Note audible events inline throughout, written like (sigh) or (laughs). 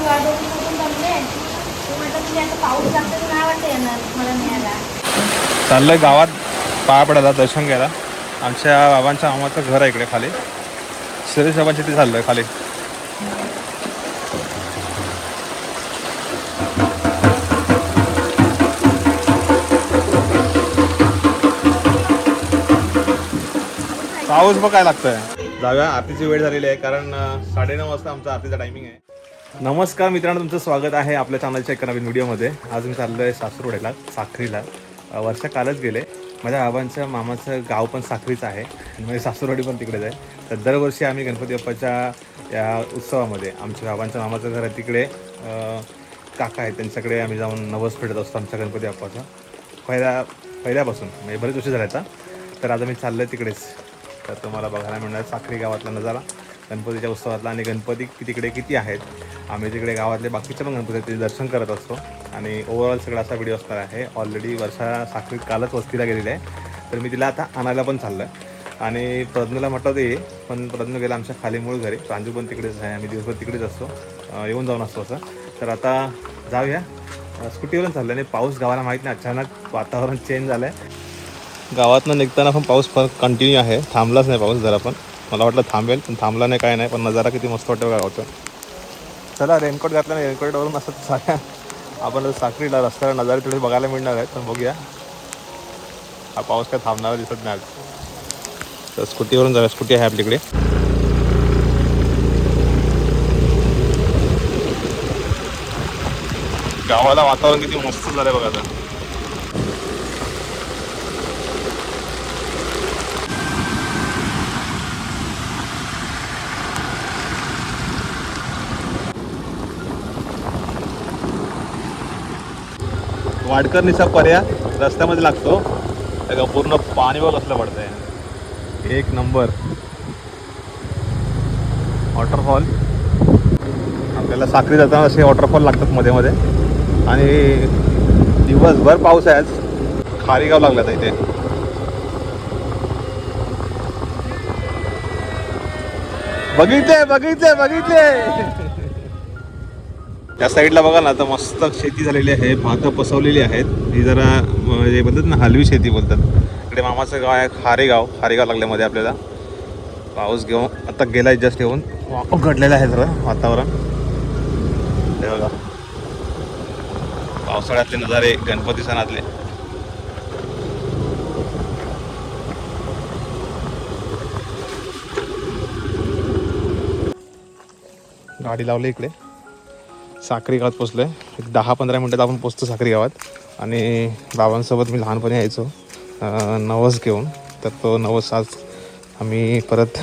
तुमची वाट बघून बघून जमले तू म्हटलं तुम्ही आता पाऊस लागतं तर नाही वाटतं येणार मला न्यायला. चाललंय गावात पाया पडायला दर्शन घ्यायला. आमच्या बाबांच्या मामाचं घर आहे इकडे खाली. सुरेश बाबांच्या ते चाललंय खाली. पाऊस बघ काय लागतोय. जाऊया आरतीची वेळ झालेली आहे कारण साडेनऊ वाजता आमचा आरतीचा टायमिंग आहे. नमस्कार मित्रांनो तुमचं स्वागत आहे आपल्या चॅनलच्या एका नवीन व्हिडिओमध्ये. आज मी चाललो आहे सासरोड्याला साखरीला. अं, वर्षा कालच गेले. माझ्या बाबांचं मामाचं गाव पण साखरीचं आहे. म्हणजे सासूरवाडी पण तिकडेच आहे. तर दरवर्षी आम्ही गणपती बाप्पाच्या या उत्सवामध्ये आमच्या बाबांच्या मामाचं घर आहे तिकडे. काका आहेत त्यांच्याकडे आम्ही जाऊन नवस फेडत असतो आमच्या गणपती बाप्पाचा. पहिल्या पहिल्यापासून म्हणजे बरेच वर्ष झाले तर आज मी चाललो आहे तिकडेच. तर तुम्हाला बघायला मिळणार साखरी गावातला नजारा. गणपतीच्या उत्सवातला आणि गणपती तिकडे किती आहेत आम्ही तिकडे गावातले बाकीचे पण गणपतीचे दर्शन करत असतो. आणि ओव्हरऑल सगळा असा व्हिडिओ असणार आहे. ऑलरेडी वर्षा साखरी कालच वस्तीला गेलेली आहे. तर मी तिला आता आणायला पण चाललं आहे आणि प्रज्ञला म्हटलं ते पण प्रज्ञ गेला आमच्या खाली मूळ घरी. प्रांजू पण तिकडेच आहे. आम्ही दिवसभर तिकडेच असतो. येऊन जाऊन असतो असं. तर आता जाऊया. स्कूटीवरून चाललं आणि पाऊस गावाला माहीत नाही. अचानक वातावरण चेंज झालं आहे गावातनं निघताना पण पाऊस कंटिन्यू आहे. थांबलाच नाही पाऊस जरा पण. मला वाटलं थांबेल पण थांबला नाही काय नाही पण नजारा किती मस्त वाटतं बघा गावचं. चला रेनकोट घातला नाही रेनकोटवरून असं साऱ्या आपण साखरीला रस्त्यावर नजारे थोडे बघायला मिळणार आहेत पण बघूया. हा पाऊस काय थांबणार दिसत नाही तर स्कूटीवरून जाऊया स्कूटी आहे आपल्याकडे गावाला वातावरण किती मस्त झालंय बघा आता. वाडकर निसा पर्या रस्त्यामध्ये लागतो. त्या का पूर्ण पाणी बघ असलं पडतंय. एक नंबर. वॉटरफॉल. आपल्याला साखरी जाताना असे वॉटरफॉल लागतात मध्ये मध्ये. आणि दिवसभर पाऊस आहे आज. खारीगाव लागला तर इथे. बघितले बघितले बघितले त्या साईडला बघा ना आता मस्त शेती झालेली आहे भातं पसवलेली आहेत. ही जरा म्हणजे म्हणतात ना हलवी शेती बोलतात. इकडे मामाचं गाव आहे खारेगाव खारेगाव लागल्यामध्ये आपल्याला. पाऊस घेऊन आता गेला जस्ट येऊन. घडलेला आहे जरा वातावरण. हे बघा. पावसाळ्यातले नजारे गणपती सणातले. गाडी लावली इकडे. साखरी गावात पोचलो आहे एक दहा पंधरा मिनटात आपण पोचतो साखरी गावात. आणि बाबांसोबत मी लहानपणी यायचो. नवस घेऊन. तर तो नवस आज आम्ही परत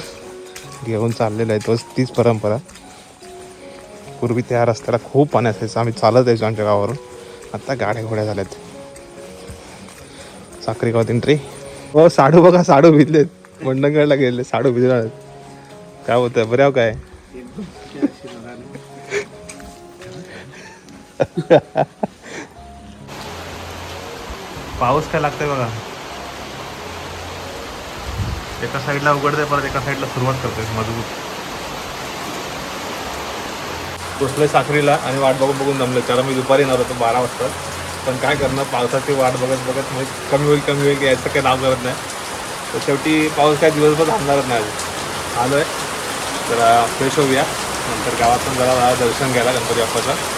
घेऊन चाललेलो आहे. तोच तीच परंपरा. पूर्वी त्या रस्त्याला खूप पाणी असायचं. आम्ही चालत यायचो आमच्या गावावरून. आत्ता गाड्या घोड्या झाल्यात. साखरी गावात एंट्री हो साडू बघा साडू भिजलेत. मंडणगडला गेले साडू भिजले काय होतं बऱ्याव काय? पाऊस काय लागतोय बघा. एका साईडला उघडते परत एका साईडला सुरुवात करतोय मजबूत. पोचलोय साखरीला आणि वाट बघून बघून जमलं कारण मी दुपारी येणार होतो बारा वाजता. पण काय करणार पावसाची वाट बघत बघत मग कमी होईल कमी होईल यायचं काही नाव करत नाही. तर शेवटी पाऊस काय दिवसभर थांबणारच नाही आज आलोय. जरा फ्रेश होऊया. नंतर गावातून जरा जरा दर्शन घ्यायला गणपती बाप्पाचं.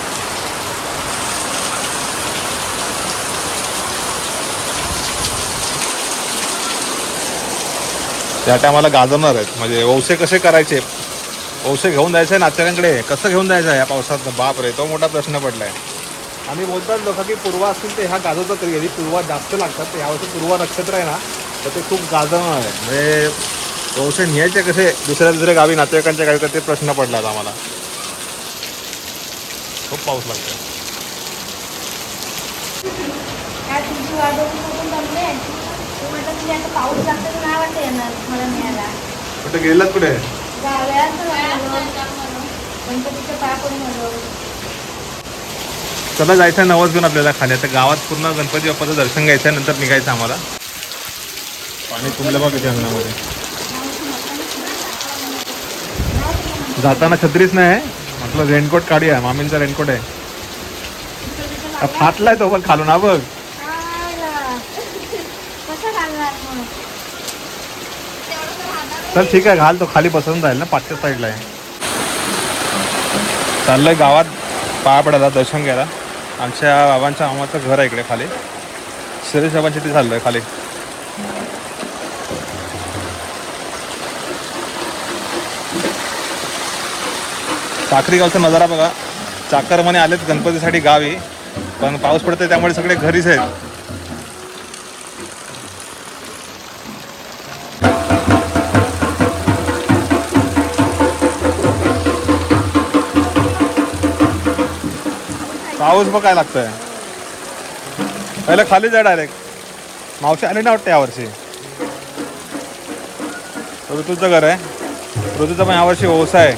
त्या टायमाला गाजवणार आहेत. म्हणजे वौसे कसे करायचे? वौसे घेऊन जायचं आहे नातेवाईकडे कसं घेऊन जायचं या पावसात? बाप रे तो मोठा प्रश्न पडला आहे आणि बोलतात लोक की पूर्वा असतील ते ह्या गाजवतात तरी कधी. पूर्वा जास्त लागतात. तर वर्षी पूर्वा नक्षत्र आहे ना तर ते खूप गाजवणार आहे. म्हणजे ओसे न्यायचे कसे? दुसऱ्या दुसऱ्या गावी नातेवाईकांच्या गावी तर ते प्रश्न पडला आम्हाला. खूप पाऊस लागतो म्हटलं तुम्ही आता पाऊस लागतं तर नाही वाटतं येणार मला न्यायला. कुठे गेलात कुठे? गाव्यात गणपतीच्या चला जायचं नवस घेऊन आपल्याला खाली आता गावात पूर्ण गणपती बाप्पाचं दर्शन घ्यायचं आहे नंतर निघायचं आम्हाला. पाणी तुंबलं बघ किती अंगणामध्ये. जाताना छत्रीच नाही आहे? म्हटलं रेनकोट काढूया मामींचा रेनकोट आहे. फाटलाय तो पण खालून हा बघ आयला. कसं घालणार मग चल ठीक आहे घाल तो खाली बसून राहील ना पाचच्या साईडला आहे. चाललंय गावात पाया पडायला दर्शन घ्यायला. आमच्या बाबांच्या मामाचं घर आहे इकडे खाली. शिरेश बाबांच्या ते चाललंय खाली. साखरी गावचा नजारा बघा. चाकरमाने आलेत गणपतीसाठी गावी. पण पाऊस पडतोय त्यामुळे सगळे घरीच आहेत. पाऊस बघ काय लागतोय. पहिलं खाली जा डायरेक्ट मावशी आली ना वाटतं यावर्षी. ऋतूचं घर आहे. ऋतूचा पण यावर्षी ओसा आहे.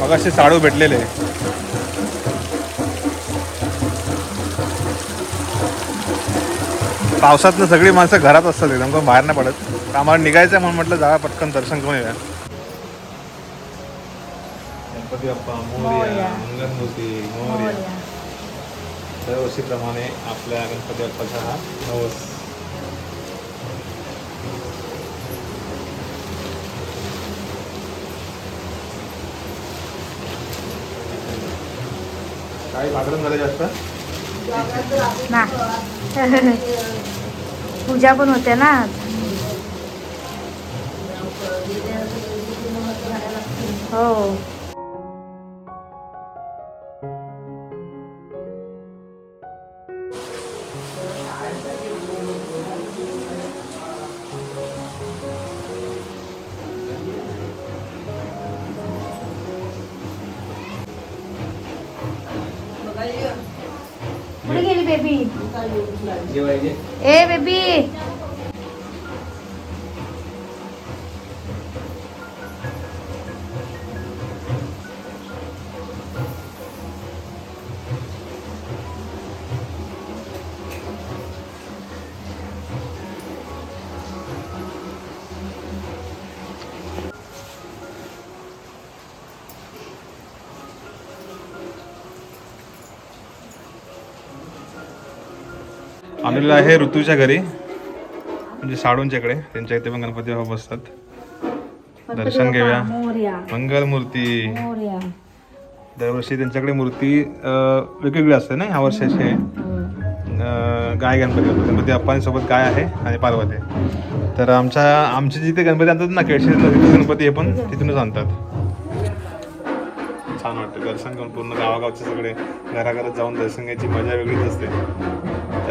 मग असे साडू भेटलेले. पावसातनं सगळी माणसं घरात असतात एकदम बाहेर नाही पडत. आम्हाला निघायचं म्हणून म्हटलं जाऊया पटकन दर्शन करून येऊया. गणपती बाप्पा मोरया. मोरया. दरवर्षीप्रमाणे आपल्या गणपती बाप्पाचा हा नवस काही भाकरं झाले जास्त पूजा पण होते ना. हो आलेलं आहे ऋतूच्या घरी. म्हणजे साडूंच्या इकडे त्यांच्या इथे पण गणपती बाबा बसतात. दर्शन घेऊया. मोर्या. मंगलमूर्ती. मोर्या. दरवर्षी त्यांच्याकडे मूर्ती वेगवेगळी असते ना ह्या वर्षाची. गाय गणपती गणपती बाप्पांसोबत गाय आहे आणि पार्वती. तर आमच्या आमचे जिथे गणपती आणतात ना केळशी तिथे गणपती हे पण तिथूनच आणतात. छान वाटतं. दर्शन करून पूर्ण गावागावचे सगळे घराघरात जाऊन दर्शन घ्यायची मजा वेगळीच असते.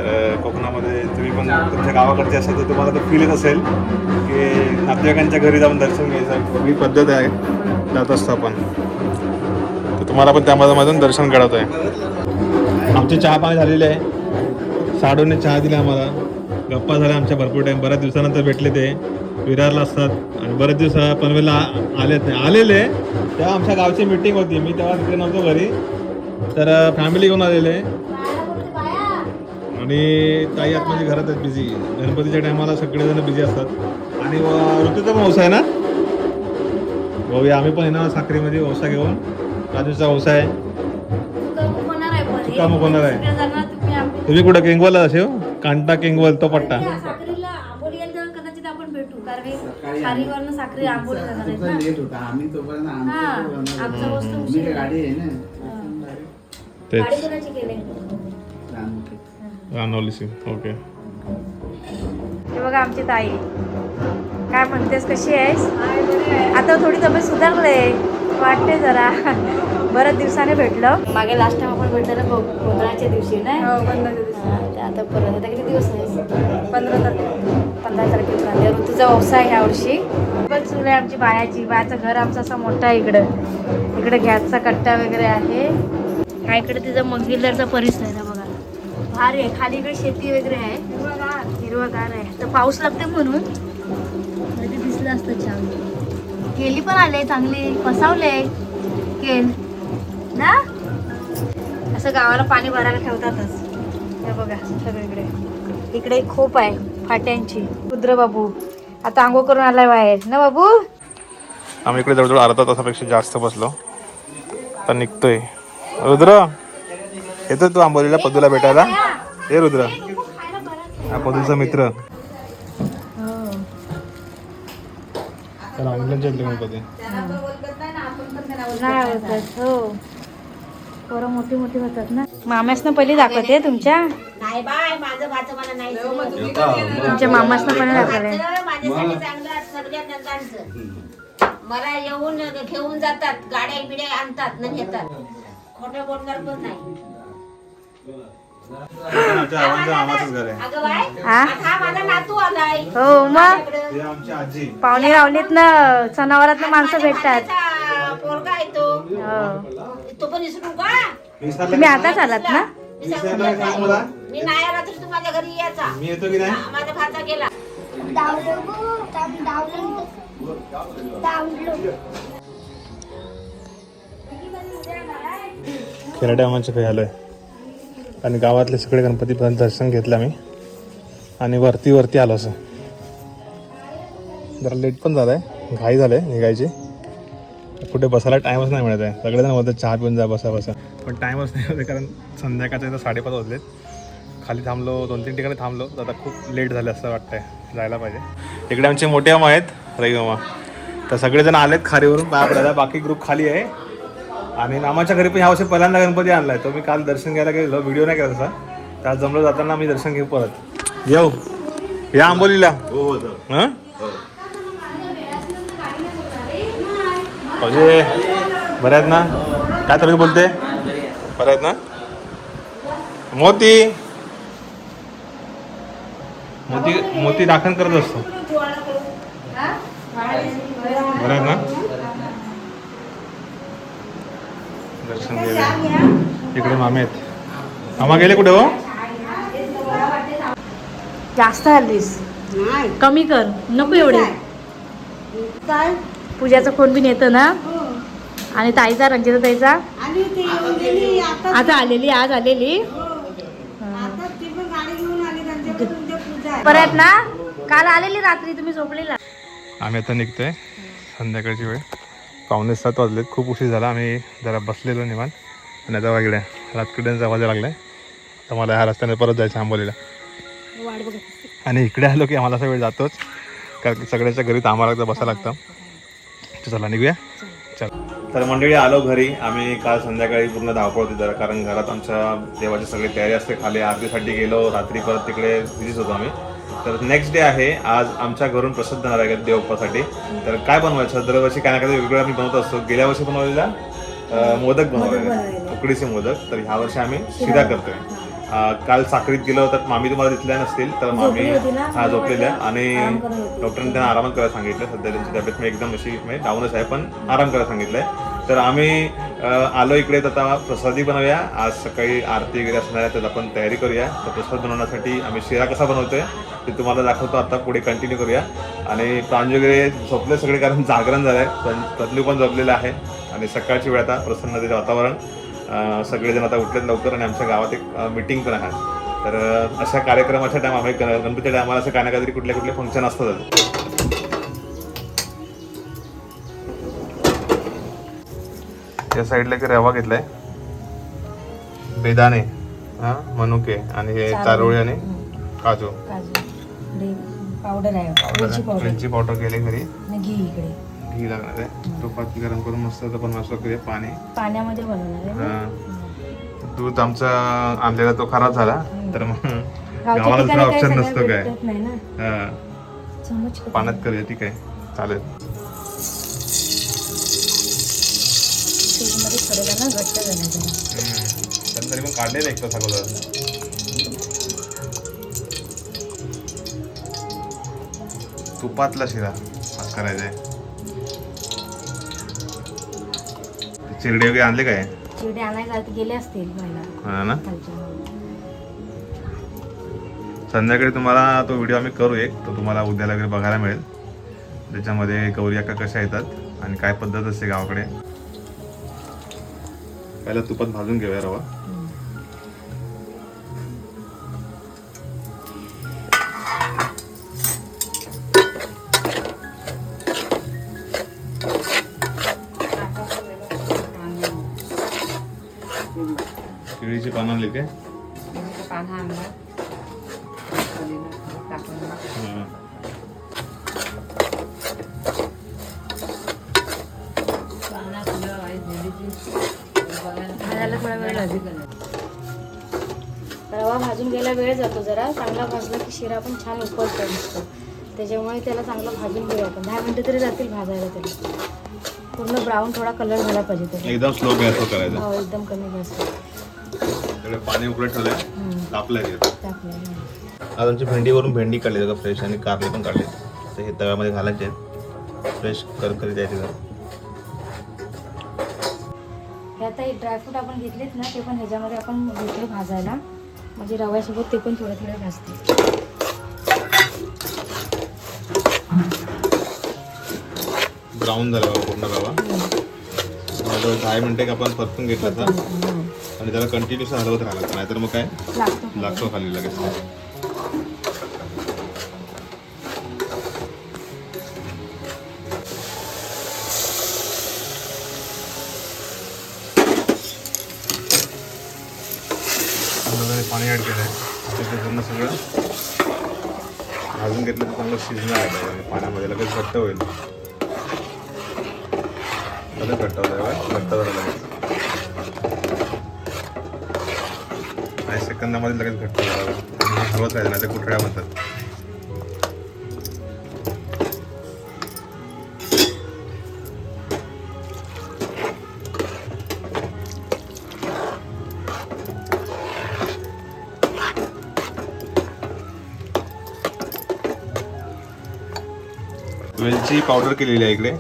तर कोकणामध्ये तुम्ही पण तुमच्या गावाकडचे असाल तर तुम्हाला तर फील येत असेल की नातेवाईकांच्या घरी जाऊन दर्शन घ्यायचं. ही पद्धत आहे जात असतो आपण तर तुम्हाला पण त्यामधून दर्शन घडवत आहे. आमची चहा पाणी झालेली आहे. साडूने चहा दिला आम्हाला. गप्पा झाल्या आमच्या भरपूर टाईम बऱ्याच दिवसानंतर भेटले ते. विरारला असतात. आणि बरेच दिवस पनवेलला आ- आलेच नाही. आलेले तेव्हा आमच्या गावची मीटिंग होती. मी तेव्हा तिथे नव्हतो घरी. तर फॅमिली घेऊन आलेले. आणि ताई आतमध्ये घरात आहेत बिझी गणपतीच्या टायमाला सगळेजण बिझी असतात. आणि व- ऋतूचा पण व्यवसाय ना? भाऊया आम्ही पण येणार साखरेमध्ये व्यवसाय घेऊन. राजूचा व्यवसाय आहे. होणार आहे आहे. तुम्ही कुठं केंगवलला असे हो? कांटा केंगवल तो पट्टा. ना. हा, आहे ना. तेच. गाडी कोणाची केली रामकृष्ण. रानवली सिंग ओके. हे बघा आमची ताई. काय म्हणतेस कशी आहेस? आता थोडी तब्येत सुधारले वाटते जरा. बऱ्याच दिवसाने भेटलं. मागे लास्ट टाइम आपण भेटलं गोंधळाच्या दिवशी नाही? हो पंधराच्या दिवशी. हा, ते आता परत आता किती दिवस आहे? पंधरा तारखेला पंधरा तारखेपर्यंत ऋतूचा व्यवसाय ह्या वर्षी. पण सुरू आहे आमची बायाची. बायाचं घर आमचं असं मोठं आहे इकडं. इकडे गॅसचा कट्टा वगैरे आहे. हा इकडे तिचा मंगिलदारचा परिसर भारी आहे. खाली इकडे शेती वगैरे आहे. हिरवागार. आहे. तर पाऊस लागते म्हणून. ते दिसलं असतं छान. केली पण आले चांगली. फसावले केल. ना? असं गावाला पाणी भरायला ठेवतातच. हे बघा सगळीकडे. इकडे एक खोप आहे फाट्यांची. रुद्र बाबू. आता आंघोळ करून आलाय बाहेर. ना बाबू? आम्ही इकडे जवळजवळ अर्धा तासापेक्षा जास्त बसलो. तर निघतोय. रुद्र? येतो तू आंबोलीला पदूला भेटायला. हे रुद्र. हा पदूचा मित्र. हो. मोठी मोठी होतात ना. मामासनं पहिली दाखवते तुमच्या. नाही बाय माझं भाचं मला नाही तुमच्या मामासनं पण दाखवले माझ्यासाठी चांगलं सगळ्या नंदांचं मला येऊन घेऊन जातात गाड्या बिड्या आणतात न घेतात. खोटं बोलणार पण नाही. हो? मग? पाहुणे रावलीत ना सणावारात माणसं भेटतात. हो. तुम्ही आताच आलात ना? मी नाही. आला तरी घरी यायचा मी येतो की नाही माझा भाचा गेला खेराड्या काही आलोय. आणि गावातले सगळे गणपती दर्शन घेतलं आम्ही. आणि वरती वरती आलो असं. जरा लेट पण झालंय. घाई झालं आहे निघायची. कुठे बसायला टाईमच नाही मिळत आहे. सगळेजण म्हणतात चहा पिऊन जा बसा बसा. पण टाईमच नाही होते कारण संध्याकाळचे इथं साडेपाच वाजलेत. खाली थांबलो दोन तीन ठिकाणी थांबलो. तर आता खूप लेट झाले असं वाटतंय. जायला पाहिजे. इकडे आमचे मोठे मामा आहेत रवी मामा. तर सगळेजण आलेत खारीवरून. पाया पडायला बाकी ग्रुप खाली आहे. आणि मामाच्या घरी पण यावर्षी पहिल्यांदा गणपती आणलाय. तो मी काल दर्शन घ्यायला गेलो व्हिडिओ नाही केला तसा. त्यात जमलो जाताना मी दर्शन घेऊ परत. येऊ. या आंबोलीला. हं? अजय बरे आहेत ना? काय तरी बोलते? बरे आहेत ना? मोती. मोती मोती दाखल करत असतो. बरं आहेत ना? दर्शन गेले इकडे मामे आहेत. मामा गेले कुठे हो? जास्त हल्लीस कमी कर. नको एवढे. काय पूजाचा फोन बिन येतं ना? आणि ताईचा रंजिता ताईचा? आता आलेली आज आलेली. आता ती पण गाडी घेऊन आली त्यांच्याकडे उद्या पूजा आहे. परत ना? काल आलेली रात्री तुम्ही झोपलेला. आम्ही आता निघतोय. संध्याकाळची वेळ. पावणे सात वाजलेत. खूप उशीर झाला. आम्ही जरा बसलेलो निवान आणि आता वागड्या रातकिड्यांचा आवाज लागला आहे तर मला ह्या रस्त्याने परत जायचं आंबोलीला. आणि इकडे आलो की आम्हाला असा वेळ जातोच. कारण की सगळ्याच्या घरी थांबावं लागतं बसावं लागतं. तर चला निघूया. चल. तर मंडळी आलो घरी. आम्ही काल संध्याकाळी पूर्ण धावपळ होती जरा. कारण घरात आमच्या देवाची सगळी तयारी असते. खाली आरतीसाठी गेलो. रात्री परत तिकडे बिझीच होतो आम्ही. तर नेक्स्ट डे आहे. आज आमच्या घरून प्रसिद्ध जाणार आहे देवप्पासाठी तर काय बनवायचं? दरवर्षी काय ना काय वेगवेगळं आम्ही बनवत असतो. गेल्या वर्षी बनवलेला अं, मोदक बनवलेले उकडीचे मोदक. तर ह्या वर्षी आम्ही शिरा करतोय. अं, काल साखरीत गेलो तर मामी तुम्हाला दिसल्या नसतील तर मामी हा झोपलेल्या. आणि डॉक्टरांनी त्यांना आराम करायला सांगितलं. सध्या त्यांची तब्येत मी एकदम अशी म्हणजे डाऊनच आहे पण आराम करायला सांगितलंय. तर आम्ही आलो इकडे तर आता प्रसादी बनवूया. आज सकाळी आरती वगैरे असणार आहे तर आपण तयारी करूया. तर प्रसाद बनवण्यासाठी आम्ही शिरा कसा बनवतोय ते तुम्हाला दाखवतो. आता पुढे कंटिन्यू करूया. आणि प्रांज वगैरे झोपले सगळे कारण जागरण झालं आहे पण तदलू पण झोपलेलं आहे. आणि सकाळची वेळ आता प्रसन्नतेचं वातावरण. सगळेजण आता उठलेत लवकर आणि आमच्या गावात एक मीटिंग पण आहे. तर अशा कार्यक्रमाच्या टाइम आम्ही गणपतीच्या टायमाला असं काय ना काहीतरी कुठले कुठले फंक्शन असतात या साईडला एक रवा घेतलाय. बेदाणे हा मनुके आणि हे चारोळी आणि काजू. पावडर आहे. वेलची पावडर केले घरी. घी लागणार आहे. तुपात गरम करून मस्त पण मस्त करूया पाणी. पाण्यामध्ये बनवणार हा. दूध आमचा आणलेला तो खराब झाला. तर मग गावाला दुसरा ऑप्शन नसतो काय. हा. पाण्यात करूया ठीक आहे. चालेल. थोडं ना घट्ट झालं जरा. तरी पण काढलेलं एक तास अगोदर. तुपातला शिरा आज करायचा आहे चिरडे वगैरे आणले काय? चिवडे आणायला गेले असतील हा ना? संध्याकाळी तुम्हाला तो व्हिडिओ आम्ही करू एक. तो तुम्हाला उद्याला वगैरे बघायला मिळेल. त्याच्यामध्ये गौरी अक्का कशा येतात आणि काय पद्धत असते गावाकडे. पहिला तुपात भाजून घेऊया रवा. केळीची पानं लिहिते आणलं. लागेल रवा भाजून घ्यायला वेळ जातो जरा. चांगला भाजला की शिरा पण छान उकळतो मस्त. त्याच्यामुळे त्याला चांगलं भाजून घेऊया आपण. दहा मिनटं तरी जातील भाजायला तरी. पूर्ण ब्राऊन थोडा कलर झाला पाहिजे एकदम स्लो गॅसवर करायचं हो एकदम कमी गॅस पाणी उकळत ठेवलंय तापलंय ते. टाकलं आज आमची भेंडीवरून भेंडी काढली जरा फ्रेश आणि कारले पण काढले तर हे तव्यामध्ये घालायचे. आहेत फ्रेश करकरी द्यायचे जरा. आता हे ड्रायफ्रूट आपण घेतलेत ना ते पण ह्याच्यामध्ये आपण घेतले भाजायला. म्हणजे रव्यासोबत ते पण थोडे थोडे भाजते. ब्राऊन झाला पूर्ण रवा. जवळजवळ दहा मिनिटे आपण परतून घेतला होता आणि त्याला कंटिन्युअस हलवत राहिला नाहीतर मग काय? लागतो लागतो खाली लगेच. ॲड केलं आहे ते पूर्ण सगळं भाजून घेतलं तर चांगलं शिजणार आहे. म्हणजे पाण्यामध्ये लगेच घट्ट होईल. लगेच घट्ट होतं बघा. घट्ट झालं लगेच. काही सेकंदामध्ये लगेच घट्ट झालं आणि हे हलवत राहायचं नाही ते कुठड्या म्हणतात? वेलची पावडर केलेली आहे इकडे.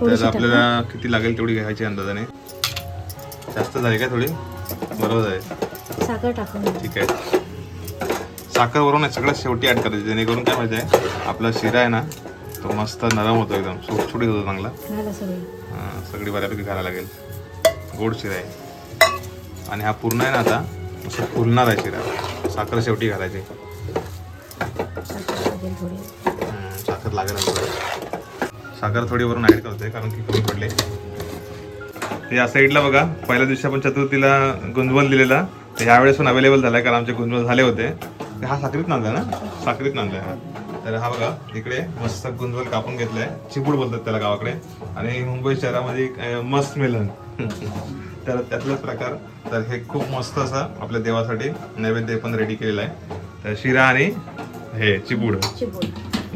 तर आपल्याला किती लागेल तेवढी घ्यायची अंदाजाने. जास्त झाली का थोडी? बरोबर आहे. साखर टाकून. ठीक आहे. साखर वरून सगळ्यात शेवटी ऍड करायची. जेणेकरून काय माहिती आहे आपला शिरा आहे ना तो मस्त नरम होतो एकदम. सुटसुटीत होतो चांगला. सगळं. हां, सगळी बऱ्यापैकी घालायला लागेल. गोड शिरा आहे. आणि हा पूर्ण आहे ना आता असं फुलणार आहे शिरा. साखर शेवटी घालायची. साखर लागेल साखर थोडी वरून ऍड करतोय कारण की कमी पडले. ते या साईडला बघा. पहिल्या दिवशी आपण चतुर्थीला गुंजवल दिलेला. तर ह्यावेळेस पण अवेलेबल झालाय कारण आमचे गुंजवल झाले होते. तर हा साखरीत नांदला ना? साखरीत नांदला हा तर हा बघा इकडे मस्त गुंजवल कापून घेतलाय. चिपूड बोलतात त्याला गावाकडे. आणि मुंबई शहरामध्ये मस्त मेलन. (laughs) तर त्यातलाच प्रकार. तर हे खूप मस्त असा आपल्या देवासाठी नैवेद्य पण रेडी केलेला आहे. तर शिरा आणि हे चिपूड चिपूड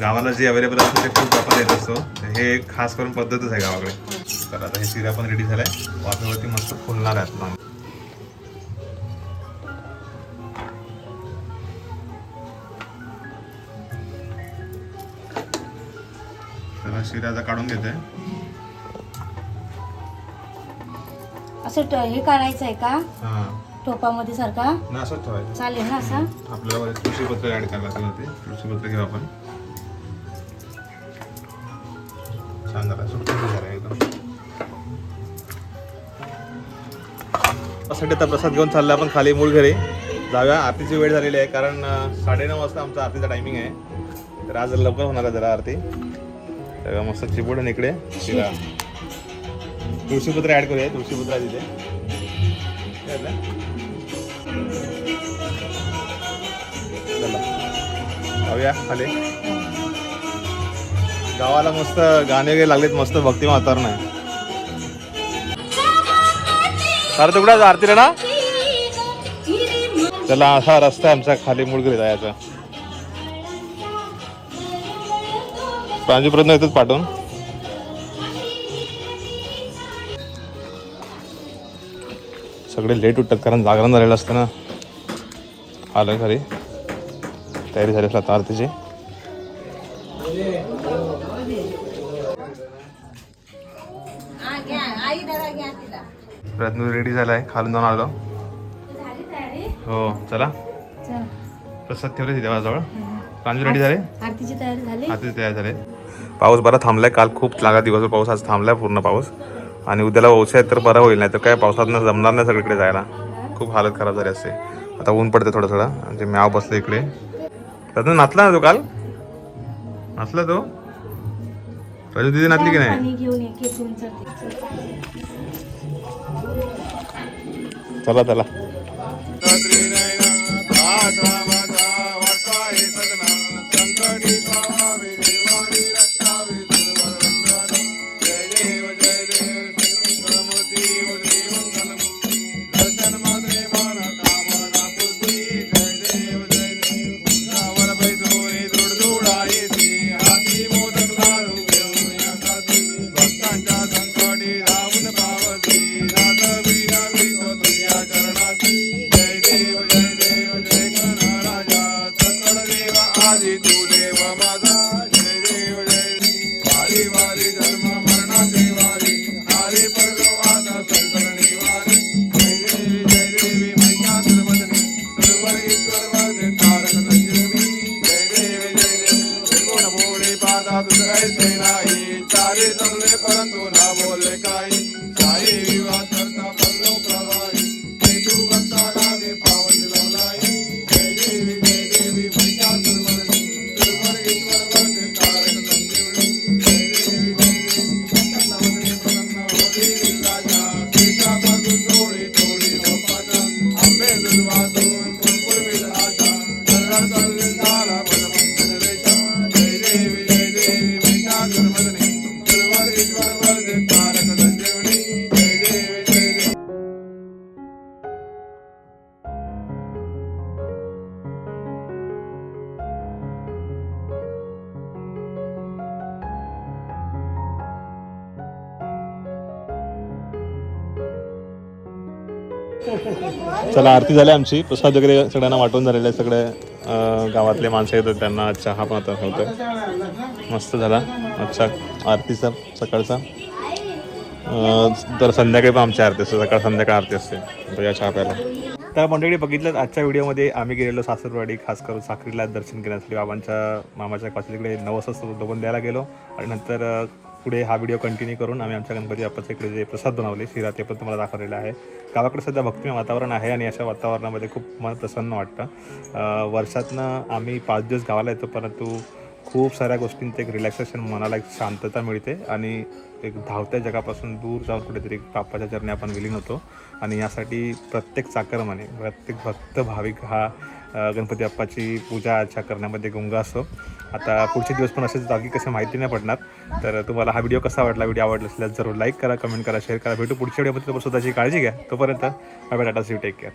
गावाला जे अवेलेबल असतं ते खूप आपण देत असतो. हे एक खास करून पद्धतच आहे गावाकडे. तर आता हे शिरा पण रेडी झालाय. वाफेवरती मस्त फुलणार आहे आपला तर शिराचा काढून घेते असं ट- हे काढायचं आहे का? हा. टोपामध्ये सारखा? ना असंच ठेवायचं. चालेल ना असा? आपल्याला तुळशीपत्र ऍड करायला लागेल ते. तुळशीपत्र घेऊ आपण. साठी आता प्रसाद घेऊन चालला आपण खाली मूळ घरी. जाऊया. आरतीची वेळ झालेली आहे कारण साडेनऊ वाजता आमचा आरतीचा टायमिंग आहे. तर आज लवकर होणार आहे जरा आरती. तर मस्त चिपूड इकडे शिरा तुळशीपत्र ऍड करूया तुळशीपत्र आहे तिथे. जाऊया खाली. गावाला मस्त गाणे वगैरे लागलेत मस्त भक्ती वातावरण आहे. अरे तुकडा आरतीला ना? त्याला असा रस्ता आहे आमचा खाली मुळगरी जायचा. प्रांजूपर्यंत येतच पाठवून. सगळे लेट उठतात कारण जागरण झालेलं असतं ना. आलं खरी तयारी झाली असला आरतीची. रत्न रेडी झालाय. खालून जाऊन आलो. झाली तयारी? हो चला. चल. प्रसाद ठेवले तिथे देवाजवळ प्रांजू रेडी झाले? आरतीची तयारी झाली? तयार झाले. पाऊस बरा थांबलाय. काल खूप लागा दिवसभर पाऊस आज थांबलाय पूर्ण पाऊस. आणि उद्याला पाऊस आहे तर बरं होईल नाही तर काय पावसात जमणार नाही सगळीकडे जायला. खूप हालत खराब झाली असते. आता ऊन पडते थोडं थोडं. म्हणजे म्याव बसलं इकडे. रत्न नाचला ना तो काल? नाचला तो? राजू दिदी नाचली की नाही? चला चला जमले परंतु ना चला आरती झाली आमची. प्रसाद वगैरे सगळ्यांना वाटून झालेले आहे सगळे. गावातले माणसं येतात त्यांना. चहा पण आता होतं मस्त झाला. अच्छा आरतीचा सकाळचा. तर संध्याकाळी पण आमची आरती असते. सकाळ संध्याकाळ आरती असते. तर या चहा प्यायला. तर मंडळी बघितलं आजच्या व्हिडिओमध्ये आम्ही गेलेलो सासरवाडी खास करून साखरीला दर्शन घेण्यासाठी. बाबांच्या मामाच्या कॉलेजकडे नवस असतो तो द्यायला गेलो. आणि नंतर पुढे हा व्हिडिओ कंटिन्यू करून आम्ही आमच्या गणपती बाप्पाच्या इकडे जे प्रसाद बनवले शिरा ते पण तुम्हाला दाखवलेलं आहे. गावाकडे सध्या भक्तिमय वातावरण आहे आणि अशा वातावरणामध्ये खूप मन प्रसन्न वाटतं. वर्षातनं आम्ही पाच दिवस गावाला येतो परंतु खूप साऱ्या गोष्टींचं एक रिलॅक्सेशन मनाला एक शांतता मिळते आणि एक धावत्या जगापासून दूर जाऊन कुठेतरी बाप्पाच्या चरणी आपण विलीन होतो. आणि यासाठी प्रत्येक चाकरमाने प्रत्येक भक्त भाविक हा गणपती बाप्पाची पूजा अर्चा करण्यामध्ये गुंग असो आता पुढचे दिवस पण असेच जागी कसे माहिती नाही पडणार. तर तुम्हाला हा व्हिडिओ कसा वाटला व्हिडिओ आवडला असल्यास जरूर लाईक करा कमेंट करा शेअर करा. भेटू पुढच्या व्हिडिओमध्ये स्वतःची काळजी घ्या. तोपर्यंत bye tata see take care